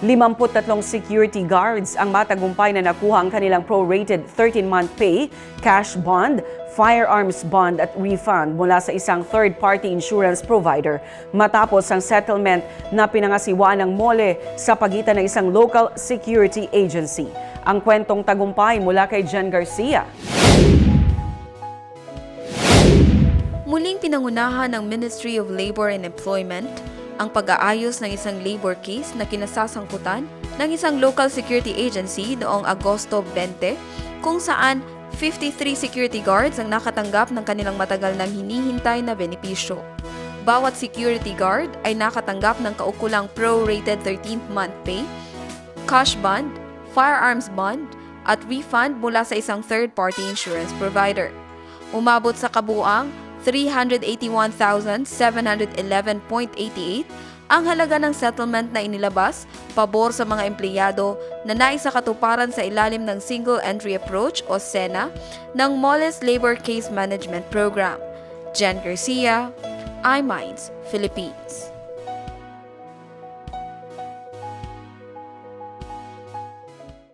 53 security guards ang matagumpay na nakuha ang kanilang prorated 13-month pay, cash bond, firearms bond at refund mula sa isang third-party insurance provider matapos ang settlement na pinangasiwaan ng mole sa pagitan ng isang local security agency. Ang kwentong tagumpay mula kay Jen Garcia. Muling pinangunahan ng Ministry of Labor and Employment ang pag-aayos ng isang labor case na kinasasangkutan ng isang local security agency noong Agosto 20 kung saan 53 security guards ang nakatanggap ng kanilang matagal nang hinihintay na benepisyo. Bawat security guard ay nakatanggap ng kaukulang prorated 13th month pay, cash bond, firearms bond, at refund mula sa isang third-party insurance provider. Umabot sa kabuang 381,711.88 ang halaga ng settlement na inilabas pabor sa mga empleyado na naisakatuparan sa ilalim ng Single Entry Approach o SENA ng Moles Labor Case Management Program. Jen Garcia, iMinds, Philippines.